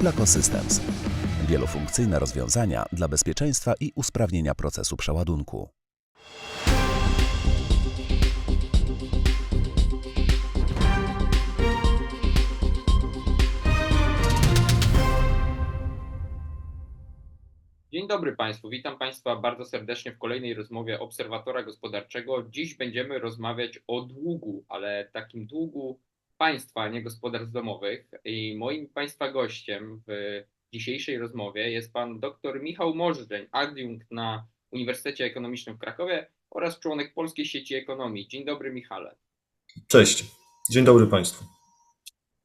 Placo Systems. Wielofunkcyjne rozwiązania dla bezpieczeństwa i usprawnienia procesu przeładunku. Dzień dobry Państwu, witam Państwa bardzo serdecznie w kolejnej rozmowie Obserwatora Gospodarczego. Dziś będziemy rozmawiać o długu, ale takim długu państwa, nie gospodarstw domowych. I moim Państwa gościem w dzisiejszej rozmowie jest Pan dr Michał Możdżeń, adiunkt na Uniwersytecie Ekonomicznym w Krakowie oraz członek Polskiej Sieci Ekonomii. Dzień dobry Michale. Cześć, dzień dobry Państwu.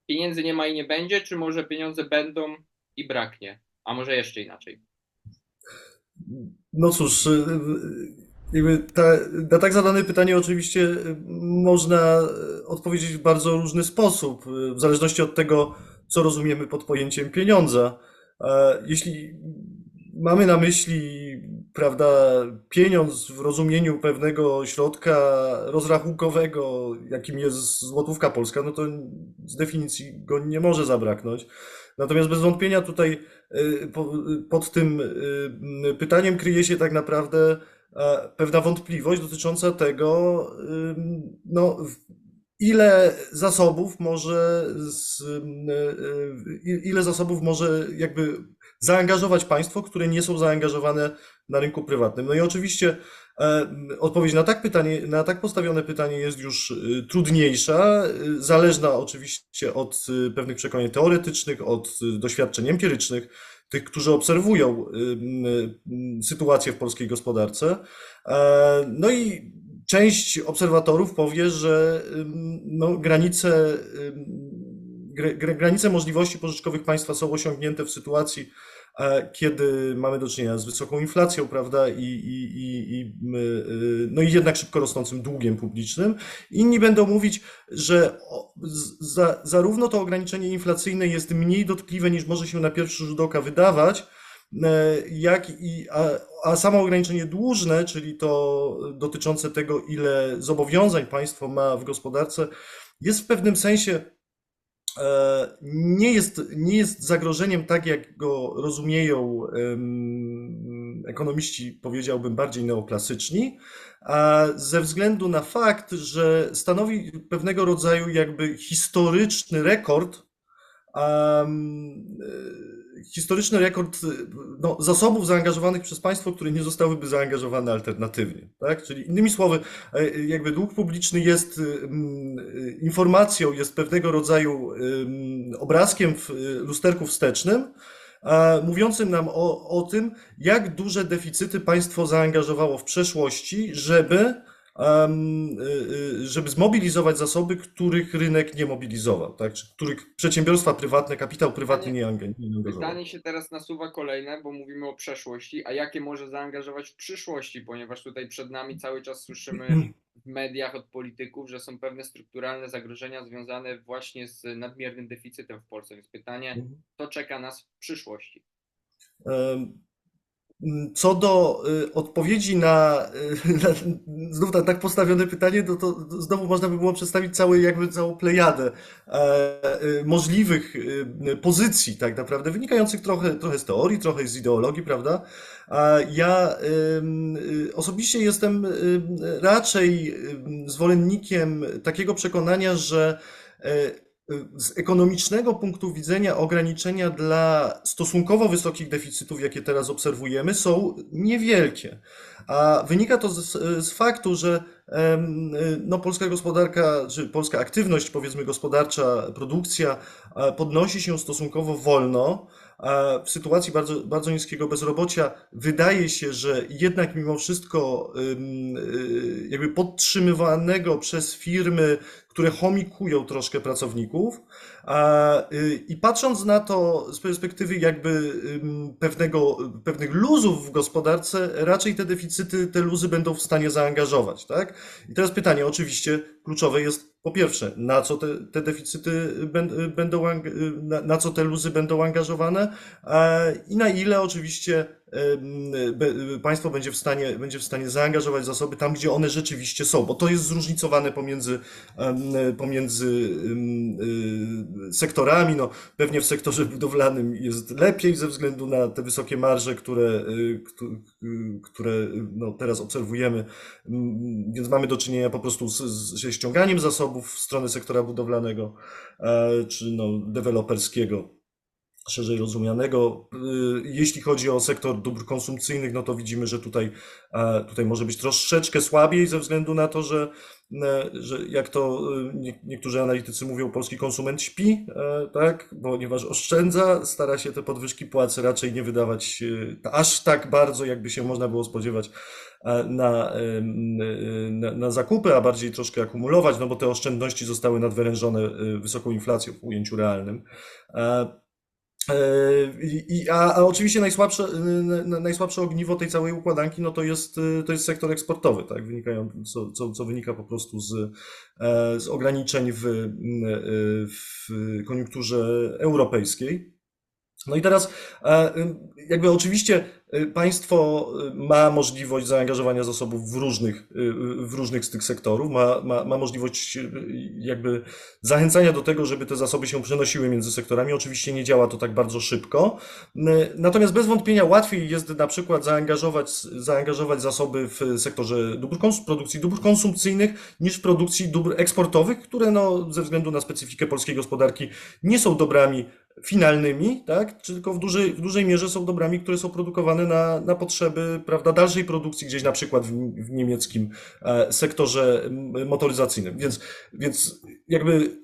Pieniędzy nie ma i nie będzie, czy może pieniądze będą i braknie? A może jeszcze inaczej? No cóż, y, jakby ta, na tak zadane pytanie oczywiście y, można y, odpowiedzieć w bardzo różny sposób, y, w zależności od tego, co rozumiemy pod pojęciem pieniądza. E, Jeśli mamy na myśli, prawda, pieniądz w rozumieniu pewnego środka rozrachunkowego, jakim jest złotówka polska, no to z definicji go nie może zabraknąć. Natomiast bez wątpienia tutaj po- pod tym pytaniem kryje się tak naprawdę pewna wątpliwość dotycząca tego, no, ile zasobów może, z, y, y, ile zasobów może jakby zaangażować państwo, które nie są zaangażowane na rynku prywatnym. No i oczywiście e, odpowiedź na tak pytanie, na tak postawione pytanie jest już y, trudniejsza, zależna oczywiście od pewnych przekonań teoretycznych, od doświadczeń empirycznych, tych, którzy obserwują y, y, sytuację w polskiej gospodarce. E, No i część obserwatorów powie, że no, granice, granice możliwości pożyczkowych państwa są osiągnięte w sytuacji, kiedy mamy do czynienia z wysoką inflacją, prawda, i, i, i, i, m, y, no i jednak szybko rosnącym długiem publicznym. Inni będą mówić, że za, zarówno to ograniczenie inflacyjne jest mniej dotkliwe niż może się na pierwszy rzut oka wydawać, e, jak i, a, a samo ograniczenie dłużne, czyli to dotyczące tego, ile zobowiązań państwo ma w gospodarce, jest w pewnym sensie nie jest, nie jest zagrożeniem tak, jak go rozumieją ekonomiści, powiedziałbym, bardziej neoklasyczni, a ze względu na fakt, że stanowi pewnego rodzaju jakby historyczny rekord, e, historyczny rekord e, no, zasobów zaangażowanych przez państwo, które nie zostałyby zaangażowane alternatywnie. Tak? Czyli innymi słowy, e, jakby dług publiczny jest em, e, informacją, jest pewnego rodzaju em, obrazkiem w e, lusterku wstecznym, mówiącym nam o, o tym, jak duże deficyty państwo zaangażowało w przeszłości, żeby, y, y, żeby zmobilizować zasoby, których rynek nie mobilizował, tak? Czy których przedsiębiorstwa prywatne, kapitał prywatny nie anga- nie angażował. Pytanie się teraz nasuwa kolejne, bo mówimy o przeszłości, a jakie może zaangażować w przyszłości, ponieważ tutaj przed nami cały czas słyszymy w mediach od polityków, że są pewne strukturalne zagrożenia związane właśnie z nadmiernym deficytem w Polsce. Więc pytanie, co czeka nas w przyszłości? Co do y, odpowiedzi na, y, na znów tak postawione pytanie, no to znowu można by było przedstawić cały, jakby całą plejadę e, y, możliwych pozycji, tak naprawdę, wynikających trochę, trochę z teorii, trochę z ideologii, prawda? Ja osobiście jestem raczej zwolennikiem takiego przekonania, że e, z ekonomicznego punktu widzenia ograniczenia dla stosunkowo wysokich deficytów, jakie teraz obserwujemy, są niewielkie. A wynika to z, z faktu, że no, polska gospodarka, czy polska aktywność, powiedzmy, gospodarcza, produkcja e, podnosi się stosunkowo wolno. W sytuacji bardzo, bardzo niskiego bezrobocia wydaje się, że jednak mimo wszystko y, jakby podtrzymywanego przez firmy, które chomikują troszkę pracowników. Y, I patrząc na to z perspektywy jakby pewnego, pewnych luzów w gospodarce, raczej te deficyty, te luzy będą w stanie zaangażować, tak? I teraz pytanie oczywiście kluczowe jest po pierwsze, na co te, te deficyty bę- będą, na, na co te luzy będą angażowane i na ile oczywiście państwo będzie w stanie, będzie w stanie zaangażować zasoby tam, gdzie one rzeczywiście są, bo to jest zróżnicowane pomiędzy, pomiędzy y, sektorami. No, pewnie w sektorze budowlanym jest lepiej ze względu na te wysokie marże, które, y, y, które no, teraz obserwujemy, więc mamy do czynienia po prostu z, ze ściąganiem zasobów w stronę sektora budowlanego e, czy no, deweloperskiego szerzej rozumianego. Y, Jeśli chodzi o sektor dóbr konsumpcyjnych, no to widzimy, że tutaj, e, tutaj może być troszeczkę słabiej ze względu na to, że, e, że jak to y, nie- niektórzy analitycy mówią, polski konsument śpi, e, tak, ponieważ oszczędza, stara się te podwyżki płacy raczej nie wydawać e, aż tak bardzo, jakby się można było spodziewać na, na, na zakupy, a bardziej troszkę akumulować, no bo te oszczędności zostały nadwyrężone wysoką inflacją w ujęciu realnym. E, I, a, a oczywiście najsłabsze, n- najsłabsze ogniwo tej całej układanki no to jest, y, to jest sektor eksportowy, tak? Wynikają, co, co, co wynika po prostu z, e, z ograniczeń w, e, w koniunkturze europejskiej. No i teraz e, jakby oczywiście państwo e, ma możliwość zaangażowania zasobów w różnych, e, w różnych z tych sektorów, ma, ma, ma możliwość jakby zachęcania do tego, żeby te zasoby się przenosiły między sektorami. Oczywiście nie działa to tak bardzo szybko. Natomiast bez wątpienia łatwiej jest na przykład zaangażować, zaangażować zasoby w sektorze dóbr, produkcji dóbr konsumpcyjnych niż w produkcji dóbr eksportowych, które no, ze względu na specyfikę polskiej gospodarki nie są dobrami finalnymi, tak? Czy tylko w dużej, w dużej mierze są dobrami, które są produkowane na, na potrzeby, prawda, dalszej produkcji gdzieś na przykład w, w niemieckim e, sektorze motoryzacyjnym. Więc, więc jakby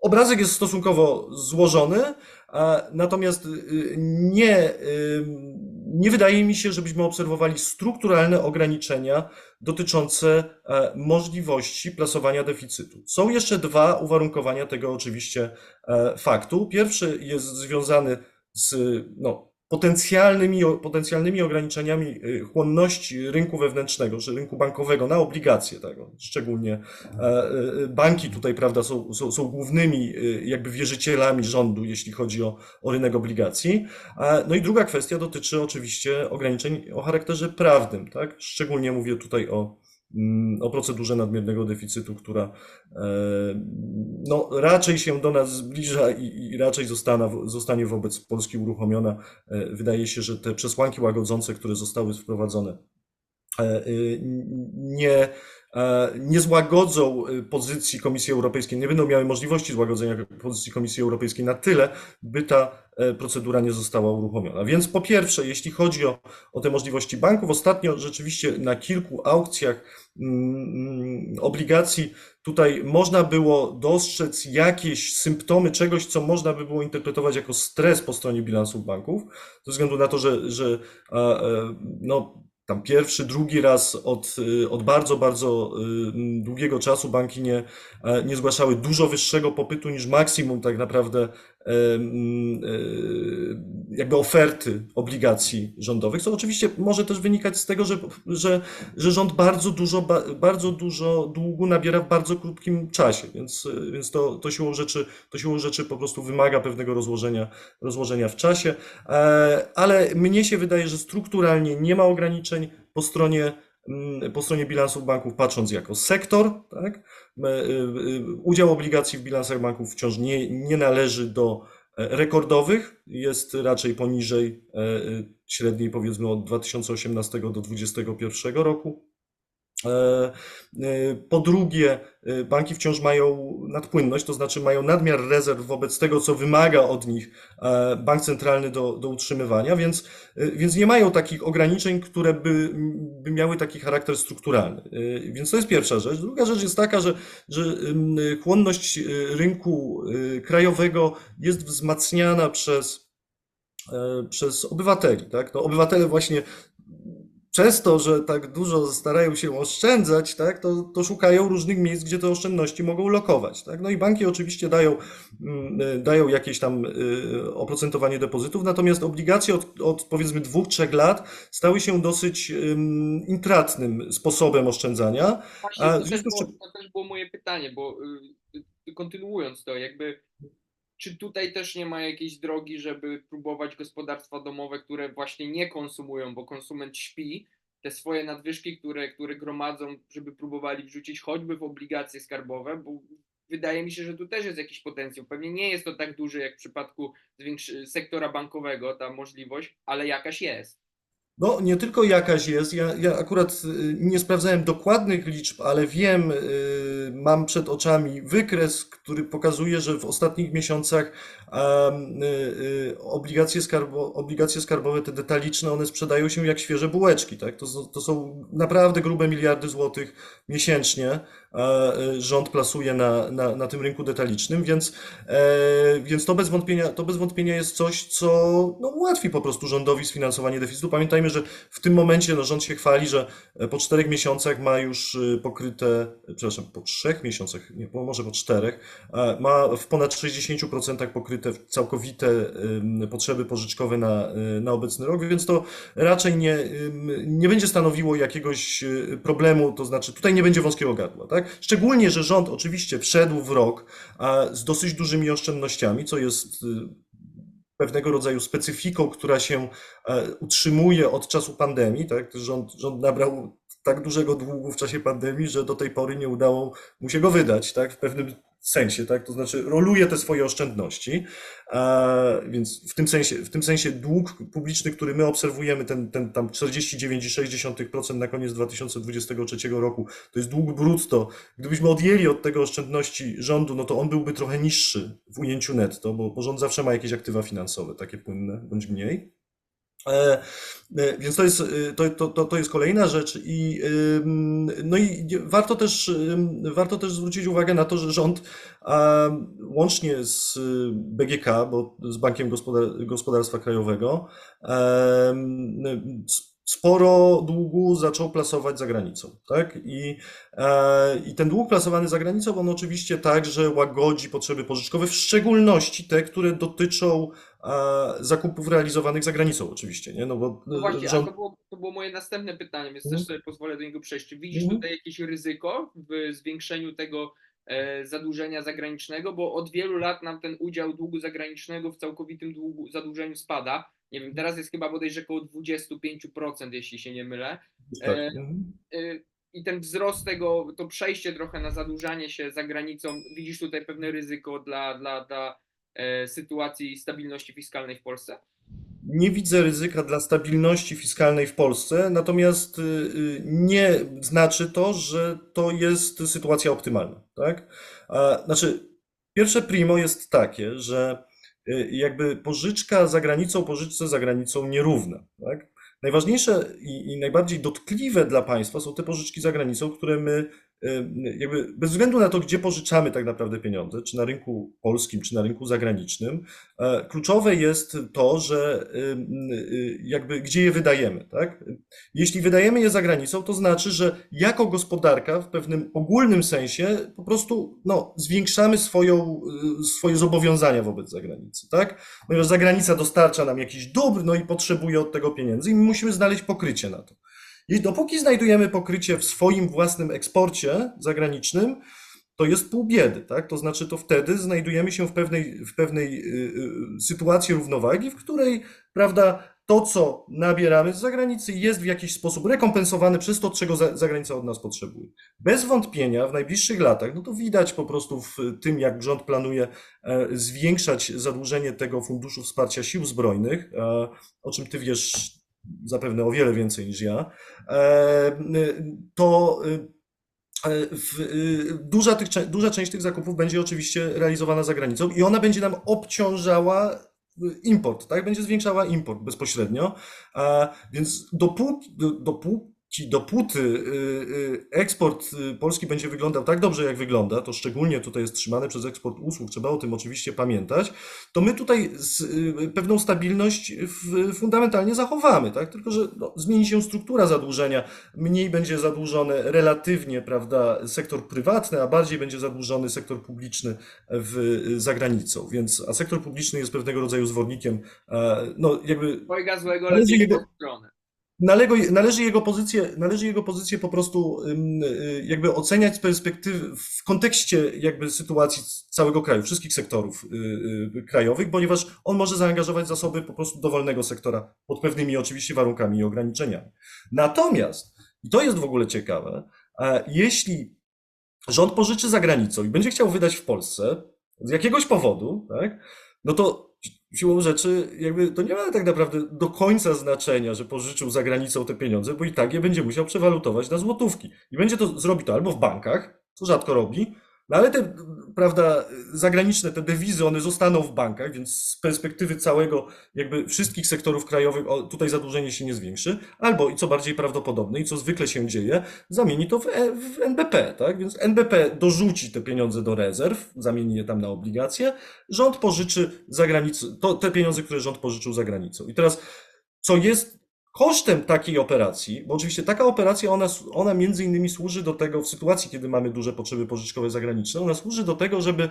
obrazek jest stosunkowo złożony, a, natomiast y, nie, nie wydaje mi się, żebyśmy obserwowali strukturalne ograniczenia dotyczące e, możliwości plasowania deficytu. Są jeszcze dwa uwarunkowania tego oczywiście e, faktu. Pierwszy jest związany z no, potencjalnymi, potencjalnymi ograniczeniami y, chłonności rynku wewnętrznego, czy rynku bankowego na obligacje. Tak? Szczególnie e, e, banki tutaj prawda, są, są, są głównymi y, jakby wierzycielami rządu, jeśli chodzi o, o rynek obligacji. A, No i druga kwestia dotyczy oczywiście ograniczeń o charakterze prawnym. Tak? Szczególnie mówię tutaj o, o procedurze nadmiernego deficytu, która e, no, raczej się do nas zbliża i, i raczej zostana, zostanie wobec Polski uruchomiona. E, Wydaje się, że te przesłanki łagodzące, które zostały wprowadzone, e, nie, nie złagodzą pozycji Komisji Europejskiej, nie będą miały możliwości złagodzenia pozycji Komisji Europejskiej na tyle, by ta procedura nie została uruchomiona. Więc po pierwsze, jeśli chodzi o, o te możliwości banków, ostatnio rzeczywiście na kilku aukcjach mm, obligacji tutaj można było dostrzec jakieś symptomy czegoś, co można by było interpretować jako stres po stronie bilansów banków, ze względu na to, że, że e, e, no, tam pierwszy, drugi raz od, y, od bardzo, bardzo długiego czasu banki nie, e, nie zgłaszały dużo wyższego popytu niż maksimum tak naprawdę e, e, jakby oferty obligacji rządowych, co oczywiście może też wynikać z tego, że, że, że rząd bardzo dużo, ba- bardzo dużo długu nabiera w bardzo krótkim czasie, więc, e, więc to, to, siłą rzeczy, to siłą rzeczy po prostu wymaga pewnego rozłożenia, rozłożenia w czasie, E, ale mnie się wydaje, że strukturalnie nie ma ograniczeń po stronie, po stronie bilansów banków, patrząc jako sektor, tak? E, e, Udział obligacji w bilansach banków wciąż nie, nie należy do e, rekordowych, jest raczej poniżej średniej powiedzmy od 2018 do 2021 roku. E, e, Po drugie, e, banki wciąż mają nadpłynność, to znaczy mają nadmiar rezerw wobec tego, co wymaga od nich bank centralny do, do utrzymywania, więc, więc nie mają takich ograniczeń, które by, by miały taki charakter strukturalny. Więc to jest pierwsza rzecz. Druga rzecz jest taka, że, że chłonność rynku krajowego jest wzmacniana przez przez obywateli, tak? No, obywatele właśnie przez to, że tak dużo starają się oszczędzać, tak, to, to szukają różnych miejsc, gdzie te oszczędności mogą lokować, tak? No i banki oczywiście dają, mm, y, dają jakieś tam y, oprocentowanie depozytów, natomiast obligacje od, od powiedzmy dwóch, trzech lat stały się dosyć ym, intratnym sposobem oszczędzania. Właśnie to też, było, to też było moje pytanie, bo y, kontynuując to, jakby czy tutaj też nie ma jakiejś drogi, żeby próbować gospodarstwa domowe, które właśnie nie konsumują, bo konsument śpi, te swoje nadwyżki, które, które gromadzą, żeby próbowali wrzucić choćby w obligacje skarbowe, bo wydaje mi się, że tu też jest jakiś potencjał. Pewnie nie jest to tak duży jak w przypadku sektora bankowego, ta możliwość, ale jakaś jest. No, nie tylko jakaś jest. Ja, ja akurat y, nie sprawdzałem dokładnych liczb, ale wiem, y, mam przed oczami wykres, który pokazuje, że w ostatnich miesiącach y, obligacje skarbo, obligacje skarbowe, te detaliczne, one sprzedają się jak świeże bułeczki, tak? To, to są naprawdę grube miliardy złotych miesięcznie. E, y, Rząd plasuje na, na, na tym rynku detalicznym, więc, e, więc to bez wątpienia, to bez wątpienia jest coś, co no, ułatwi po prostu rządowi sfinansowanie deficytu. Pamiętajmy, że w tym momencie no, rząd się chwali, że e, po czterech miesiącach ma już y, pokryte, e, przepraszam, po trzech miesiącach, nie, może po czterech, e, ma w ponad 60% pokryte całkowite potrzeby pożyczkowe na, na obecny rok, więc to raczej nie, nie będzie stanowiło jakiegoś problemu, to znaczy tutaj nie będzie wąskiego gardła, tak? Szczególnie, że rząd oczywiście wszedł w rok z dosyć dużymi oszczędnościami, co jest y, pewnego rodzaju specyfiką, która się e, utrzymuje od czasu pandemii, tak? Rząd, rząd nabrał tak dużego długu w czasie pandemii, że do tej pory nie udało mu się go wydać, tak? W pewnym sensie, tak? To znaczy roluje te swoje oszczędności, więc w tym sensie, w tym sensie dług publiczny, który my obserwujemy, ten, ten tam 49,6% na koniec 2023 roku, to jest dług brutto. Gdybyśmy odjęli od tego oszczędności rządu, no to on byłby trochę niższy w ujęciu netto, bo, bo rząd zawsze ma jakieś aktywa finansowe, takie płynne bądź mniej. E, e, Więc to jest, e, to, to, to, jest kolejna rzecz i no i warto też, warto też zwrócić uwagę na to, że rząd łącznie z y, BGK, bo z Bankiem Gospodar- Gospodarstwa Krajowego, sporo długu zaczął plasować za granicą, tak? I, I ten dług plasowany za granicą, on oczywiście także łagodzi potrzeby pożyczkowe, w szczególności te, które dotyczą zakupów realizowanych za granicą oczywiście, nie? No bo No właśnie, rząd... to było, to było moje następne pytanie, więc Mhm. też sobie pozwolę do niego przejść. Widzisz Mhm. tutaj jakieś ryzyko w zwiększeniu tego e, zadłużenia zagranicznego, bo od wielu lat nam ten udział długu zagranicznego w całkowitym długu, zadłużeniu spada. Nie wiem, teraz jest chyba bodajże około 25%, jeśli się nie mylę. tak. e, mhm. E, I ten wzrost tego, to przejście trochę na zadłużanie się za granicą, widzisz tutaj pewne ryzyko dla, dla, dla e, sytuacji stabilności fiskalnej w Polsce? Nie widzę ryzyka dla stabilności fiskalnej w Polsce, natomiast y, y, nie znaczy to, że to jest sytuacja optymalna, tak? Znaczy, pierwsze primo jest takie, że y, jakby pożyczka za granicą, pożyczce za granicą nierówna, tak? Najważniejsze i, i najbardziej dotkliwe dla państwa są te pożyczki za granicą, które my jakby bez względu na to, gdzie pożyczamy tak naprawdę pieniądze, czy na rynku polskim, czy na rynku zagranicznym, E, Kluczowe jest to, że ym, y, jakby gdzie je wydajemy, tak? Jeśli wydajemy je za granicą, to znaczy, że jako gospodarka w pewnym ogólnym sensie po prostu no, zwiększamy swoją, y, swoje zobowiązania wobec zagranicy, tak? Ponieważ zagranica dostarcza nam jakiś dóbr, no i potrzebuje od tego pieniędzy i my musimy znaleźć pokrycie na to. I dopóki znajdujemy pokrycie w swoim własnym eksporcie zagranicznym, to jest pół biedy, tak? To znaczy, to wtedy znajdujemy się w pewnej, w pewnej y, y, sytuacji równowagi, w której, prawda, to, co nabieramy z zagranicy, jest w jakiś sposób rekompensowane przez to, czego za- zagranica od nas potrzebuje. Bez wątpienia w najbliższych latach, no to widać po prostu w tym, jak rząd planuje e, zwiększać zadłużenie tego Funduszu Wsparcia Sił Zbrojnych, e, o czym ty wiesz zapewne o wiele więcej niż ja, e, to E, y, duża, tych, duża część tych zakupów będzie oczywiście realizowana za granicą i ona będzie nam obciążała import, tak? Będzie zwiększała import bezpośrednio. Więc dopóki, do- dopóki, dopóty y, y, eksport y, Polski będzie wyglądał tak dobrze, jak wygląda, to szczególnie tutaj jest trzymane przez eksport usług, trzeba o tym oczywiście pamiętać, to my tutaj z, pewną stabilność fundamentalnie zachowamy, tak? Tylko, że no, zmieni się struktura zadłużenia, mniej będzie zadłużony relatywnie, prawda, sektor prywatny, a bardziej będzie zadłużony sektor publiczny w, za granicą, więc, a sektor publiczny jest pewnego rodzaju zwornikiem, e, no jakby Dwojga złego, Ale w jego- Nalego, należy jego pozycję, należy jego pozycję po prostu y, jakby oceniać z perspektywy, w kontekście jakby sytuacji całego kraju, wszystkich sektorów y, y, krajowych, ponieważ on może zaangażować zasoby po prostu dowolnego sektora pod pewnymi oczywiście warunkami i ograniczeniami. Natomiast, i to jest w ogóle ciekawe, e, jeśli rząd pożyczy za granicą i będzie chciał wydać w Polsce z jakiegoś powodu, tak, no to siłą rzeczy jakby to nie ma tak naprawdę do końca znaczenia, że pożyczył za granicą te pieniądze, bo i tak je będzie musiał przewalutować na złotówki. I będzie to, zrobi to albo w bankach, co rzadko robi, no ale te, prawda, zagraniczne, te dewizy, one zostaną w bankach, więc z perspektywy całego, jakby wszystkich sektorów krajowych, tutaj zadłużenie się nie zwiększy, albo, i co bardziej prawdopodobne, i co zwykle się dzieje, zamieni to w, E- w NBP, tak? Więc NBP dorzuci te pieniądze do rezerw, zamieni je tam na obligacje, rząd pożyczy za granicą, to, te pieniądze, które rząd pożyczył za granicą. I teraz, co jest kosztem takiej operacji, bo oczywiście taka operacja, ona, ona między innymi służy do tego, w sytuacji, kiedy mamy duże potrzeby pożyczkowe zagraniczne, ona służy do tego, żeby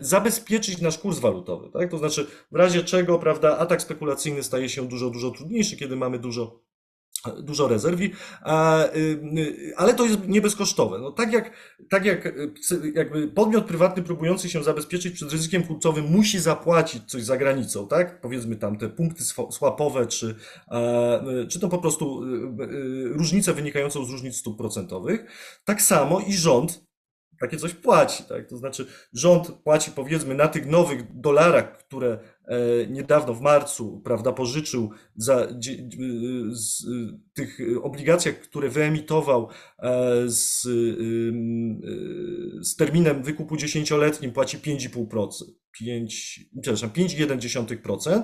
zabezpieczyć nasz kurs walutowy, tak? To znaczy, w razie czego, prawda, atak spekulacyjny staje się dużo, dużo trudniejszy, kiedy mamy dużo dużo rezerwi, y, y, ale to jest nie bezkosztowe. No, tak jak, tak jak y, jakby podmiot prywatny próbujący się zabezpieczyć przed ryzykiem kurcowym musi zapłacić coś za granicą, tak? Powiedzmy tam te punkty swa- swapowe, czy, czy to po prostu różnice wynikającą z różnic stóp procentowych. Tak samo i rząd takie coś płaci, tak? To znaczy rząd płaci powiedzmy na tych nowych dolarach, które niedawno w marcu, prawda, pożyczył za y, z y, tych obligacjach, które wyemitował e, z, z terminem wykupu dziesięcioletnim płaci 5,5%. 5, przepraszam, 5,1%.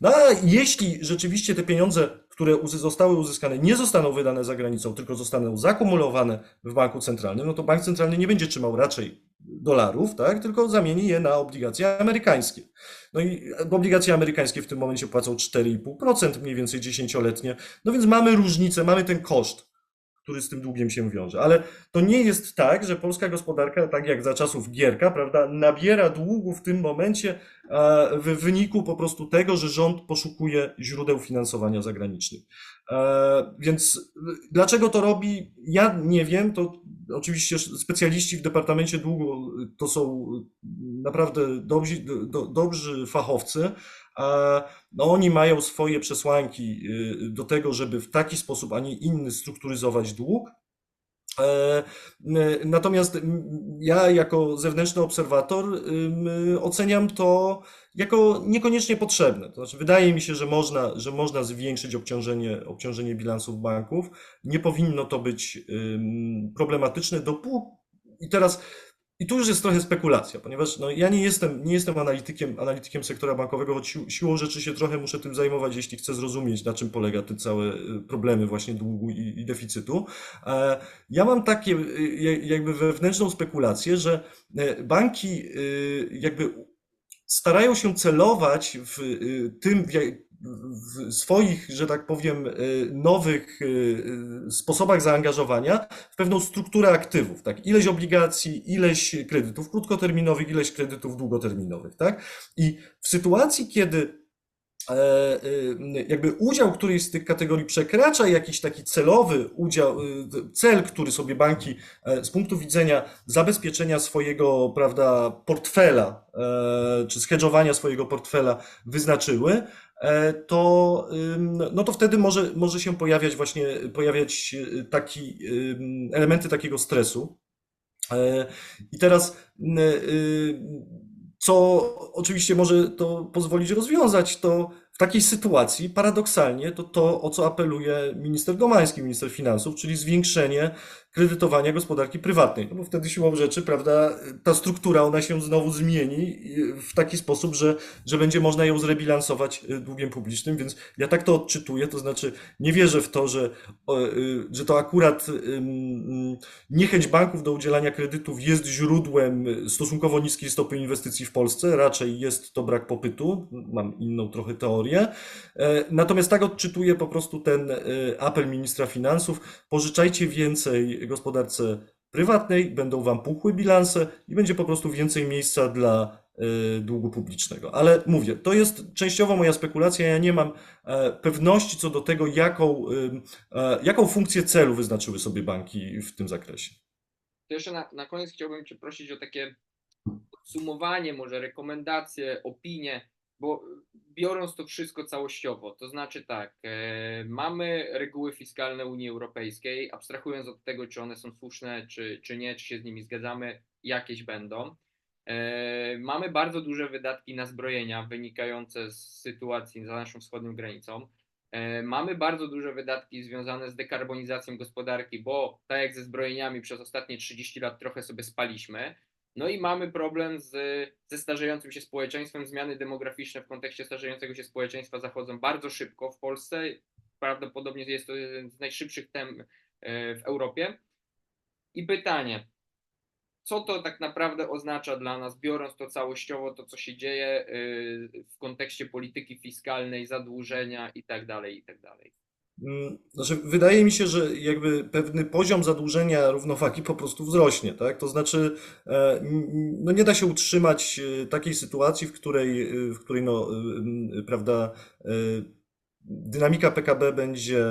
No a jeśli rzeczywiście te pieniądze, które zostały uzyskane, nie zostaną wydane za granicą, tylko zostaną zakumulowane w banku centralnym, no to bank centralny nie będzie trzymał raczej dolarów, tak, tylko zamieni je na obligacje amerykańskie. No i obligacje amerykańskie w tym momencie płacą 4,5% mniej więcej dziesięcioletnie. No więc mamy różnicę, mamy ten koszt, który z tym długiem się wiąże. Ale to nie jest tak, że polska gospodarka, tak jak za czasów Gierka, prawda, nabiera długu w tym momencie e, w wyniku po prostu tego, że rząd poszukuje źródeł finansowania zagranicznych. E, Więc y, dlaczego to robi? Ja nie wiem. To oczywiście specjaliści w Departamencie Długu to są naprawdę dobrzy, do, dobrzy fachowcy. A no oni mają swoje przesłanki y, do tego, żeby w taki sposób, a nie inny strukturyzować dług. E, Natomiast ja jako zewnętrzny obserwator oceniam to jako niekoniecznie potrzebne. To znaczy, wydaje mi się, że można, że można zwiększyć obciążenie, obciążenie bilansów banków. Nie powinno to być problematyczne dopóki. I teraz i tu już jest trochę spekulacja, ponieważ no, ja nie jestem, nie jestem analitykiem, analitykiem sektora bankowego, choć sił, siłą rzeczy się trochę muszę tym zajmować, jeśli chcę zrozumieć, na czym polega te całe y, problemy właśnie długu i, i deficytu. E, Ja mam takie y, ja- jakby wewnętrzną spekulację, że e, banki y, jakby starają się celować w tym, swoich, że tak powiem, y, nowych y, sposobach zaangażowania w pewną strukturę aktywów, tak? Ileś obligacji, ileś kredytów krótkoterminowych, ileś kredytów długoterminowych, tak? I w sytuacji, kiedy y, jakby udział którejś z tych kategorii przekracza jakiś taki celowy udział, y, cel, który sobie banki e, z punktu widzenia zabezpieczenia swojego, prawda, portfela, e, czy zhedżowania swojego portfela wyznaczyły, e, to, no to wtedy może, może się pojawiać właśnie, pojawiać taki, elementy takiego stresu. E, I teraz, y, co oczywiście może to pozwolić rozwiązać, to w takiej sytuacji paradoksalnie to to, o co apeluje minister Domański, minister finansów, czyli zwiększenie kredytowania gospodarki prywatnej. No bo wtedy siłą rzeczy, prawda, ta struktura, ona się znowu zmieni y, w taki sposób, że, że będzie można ją zrebilansować y, długiem publicznym, więc ja tak to odczytuję, to znaczy nie wierzę w to, że, y, że to akurat niechęć banków do udzielania kredytów jest źródłem stosunkowo niskiej stopy inwestycji w Polsce, raczej jest to brak popytu, mam inną trochę teorię. E, Natomiast tak odczytuję po prostu ten apel ministra finansów, pożyczajcie więcej gospodarce prywatnej, będą wam puchły bilanse i będzie po prostu więcej miejsca dla, y, długu publicznego. Ale mówię, to jest częściowo moja spekulacja. Ja nie mam e, pewności co do tego, jaką, e, jaką funkcję celu wyznaczyły sobie banki w tym zakresie. To jeszcze na, na koniec chciałbym Cię prosić o takie podsumowanie, może rekomendacje, opinie, bo biorąc to wszystko całościowo, to znaczy tak, e, mamy reguły fiskalne Unii Europejskiej, abstrahując od tego, czy one są słuszne, czy, czy nie, czy się z nimi zgadzamy, jakieś będą. E, mamy bardzo duże wydatki na zbrojenia wynikające z sytuacji za naszą wschodnią granicą. E, Mamy bardzo duże wydatki związane z dekarbonizacją gospodarki, bo tak jak ze zbrojeniami przez ostatnie 30 lat trochę sobie spaliśmy. No i mamy problem z, ze starzejącym się społeczeństwem. Zmiany demograficzne w kontekście starzejącego się społeczeństwa zachodzą bardzo szybko w Polsce. Prawdopodobnie jest to jeden z najszybszych tem e, w Europie. I pytanie, co to tak naprawdę oznacza dla nas, biorąc to całościowo, to co się dzieje y, w kontekście polityki fiskalnej, zadłużenia i tak Mm, Znaczy, wydaje mi się, że jakby pewny poziom zadłużenia równowagi po prostu wzrośnie, tak? To znaczy, e, no nie da się utrzymać e, takiej sytuacji, w której, e, w której no, prawda, dynamika PKB będzie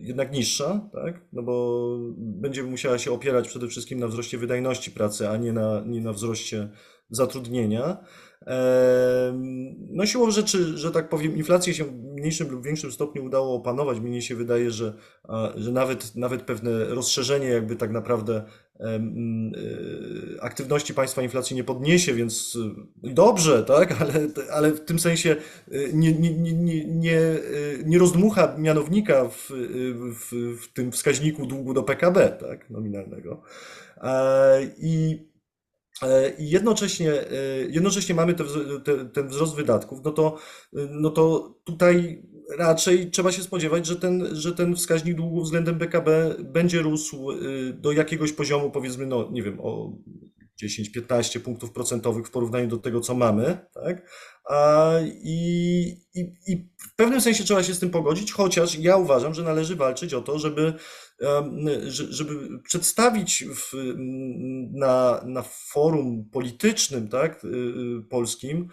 jednak niższa, tak? No bo będzie musiała się opierać przede wszystkim na wzroście wydajności pracy, a nie na, nie na wzroście zatrudnienia. No siłą rzeczy, że tak powiem, inflację się w mniejszym lub większym stopniu udało opanować. Mnie się wydaje, że, że nawet, nawet pewne rozszerzenie jakby tak naprawdę y, aktywności państwa inflacji nie podniesie, więc y, dobrze, tak, ale, ale w tym sensie y, nie, nie, nie, nie, nie, y, rozdmucha mianownika w, y, w, w tym wskaźniku długu do PKB, tak, nominalnego. E, I E, I jednocześnie, e, jednocześnie mamy te, te, ten wzrost wydatków, no to, no to tutaj raczej trzeba się spodziewać, że ten, że ten wskaźnik długu względem PKB będzie rósł e, do jakiegoś poziomu, powiedzmy, no nie wiem, o 10-15 punktów procentowych w porównaniu do tego, co mamy, tak? I, i, I w pewnym sensie trzeba się z tym pogodzić, chociaż ja uważam, że należy walczyć o to, żeby żeby przedstawić w, na, na forum politycznym, tak, y, y, polskim,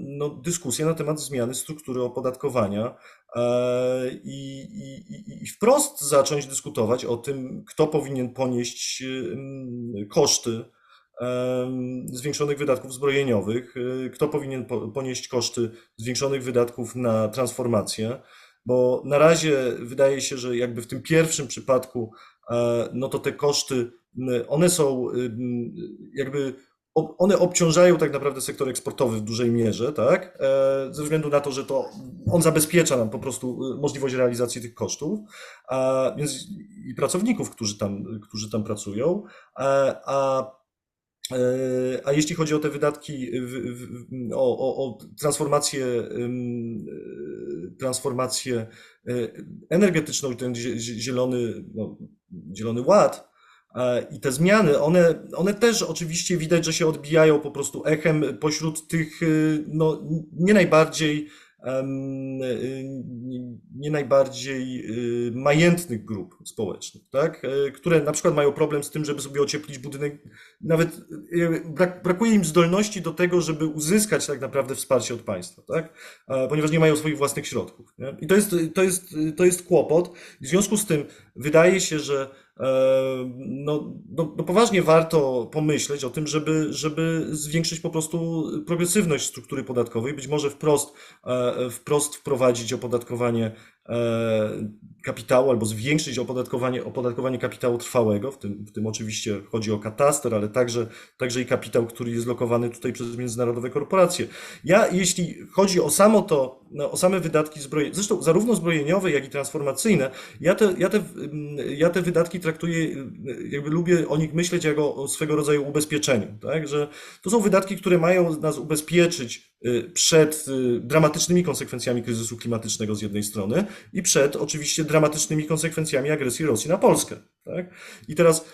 no, dyskusję na temat zmiany struktury opodatkowania i, i, i- i wprost zacząć dyskutować o tym, kto powinien ponieść koszty zwiększonych wydatków zbrojeniowych, y, kto powinien po- ponieść koszty zwiększonych wydatków na transformację. Bo na razie wydaje się, że jakby w tym pierwszym przypadku, e, no to te koszty, one są jakby, one obciążają tak naprawdę sektor eksportowy w dużej mierze, tak? E, Ze względu na to, że to on zabezpiecza nam po prostu y, możliwość realizacji tych kosztów, a więc i pracowników, którzy tam, którzy tam pracują, a, a E, A jeśli chodzi o te wydatki, o, o, o transformację, e, transformację e, energetyczną ten zie- zie- zielony, no, zielony ład, e, i te zmiany, one, one też oczywiście widać, że się odbijają po prostu echem pośród tych y, no, nie najbardziej y, nie- najbardziej y, majętnych grup społecznych, tak? E, które na przykład mają problem z tym, żeby sobie ocieplić budynek nawet brak, brakuje im zdolności do tego, żeby uzyskać tak naprawdę wsparcie od państwa, tak? E, Ponieważ nie mają swoich własnych środków. Nie? I to jest, to, jest, to jest kłopot. W związku z tym wydaje się, że e, no, no, no poważnie warto pomyśleć o tym, żeby, żeby zwiększyć po prostu progresywność struktury podatkowej, być może wprost, e, wprost wprowadzić opodatkowanie e, kapitału albo zwiększyć opodatkowanie, opodatkowanie kapitału trwałego, w tym, w tym oczywiście chodzi o kataster, ale także, także i kapitał, który jest lokowany tutaj przez międzynarodowe korporacje. Ja, jeśli chodzi o samo to, no, o same wydatki zbrojeniowe, zresztą zarówno zbrojeniowe, jak i transformacyjne, ja te, ja te, mm, ja te wydatki traktuję, y, jakby lubię o nich myśleć jako o swego rodzaju ubezpieczeniu, tak? Że to są wydatki, które mają nas ubezpieczyć y, przed y, dramatycznymi konsekwencjami kryzysu klimatycznego z jednej strony i przed oczywiście dramatycznymi konsekwencjami agresji Rosji na Polskę, tak? I teraz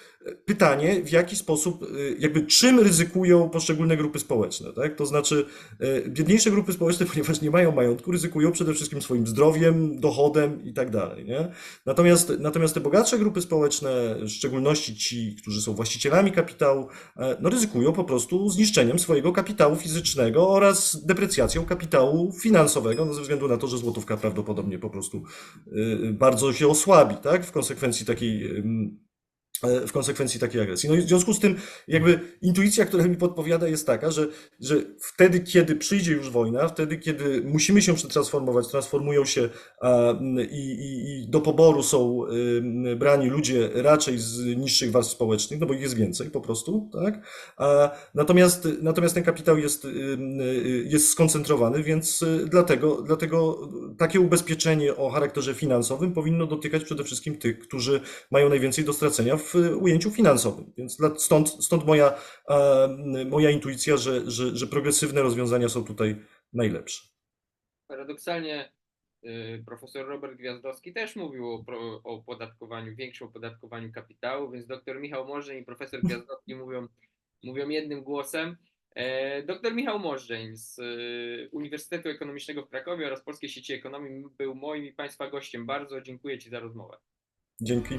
pytanie, w jaki sposób, y, jakby czym ryzykują poszczególne grupy społeczne, tak? To znaczy, y, biedniejsze grupy społeczne, ponieważ nie mają majątku, ryzykują przede wszystkim swoim zdrowiem, dochodem i tak dalej, nie? Natomiast, natomiast te bogatsze grupy społeczne, w szczególności ci, którzy są właścicielami kapitału, e, no ryzykują po prostu zniszczeniem swojego kapitału fizycznego oraz deprecjacją kapitału finansowego, no ze względu na to, że złotówka prawdopodobnie po prostu bardzo się osłabi, tak? W konsekwencji takiej, e, w konsekwencji takiej agresji. No i w związku z tym, jakby intuicja, która mi podpowiada, jest taka, że, że wtedy, kiedy przyjdzie już wojna, wtedy, kiedy musimy się przetransformować, transformują się i, i, i do poboru są ym, brani ludzie raczej z niższych warstw społecznych, no bo ich jest więcej po prostu, tak? Natomiast, natomiast ten kapitał jest, y, jest skoncentrowany, więc dlatego, dlatego takie ubezpieczenie o charakterze finansowym powinno dotykać przede wszystkim tych, którzy mają najwięcej do stracenia w ujęciu finansowym. Więc stąd, stąd moja, e, moja intuicja, że, że, że progresywne rozwiązania są tutaj najlepsze. Paradoksalnie y, profesor Robert Gwiazdowski też mówił o, o opodatkowaniu, większym opodatkowaniu kapitału, więc dr Michał Morzeń i profesor Gwiazdowski mówią, mówią jednym głosem. E, Dr Michał Morzeń z y, Uniwersytetu Ekonomicznego w Krakowie oraz Polskiej Sieci Ekonomii był moim i Państwa gościem. Bardzo dziękuję Ci za rozmowę. Dzięki.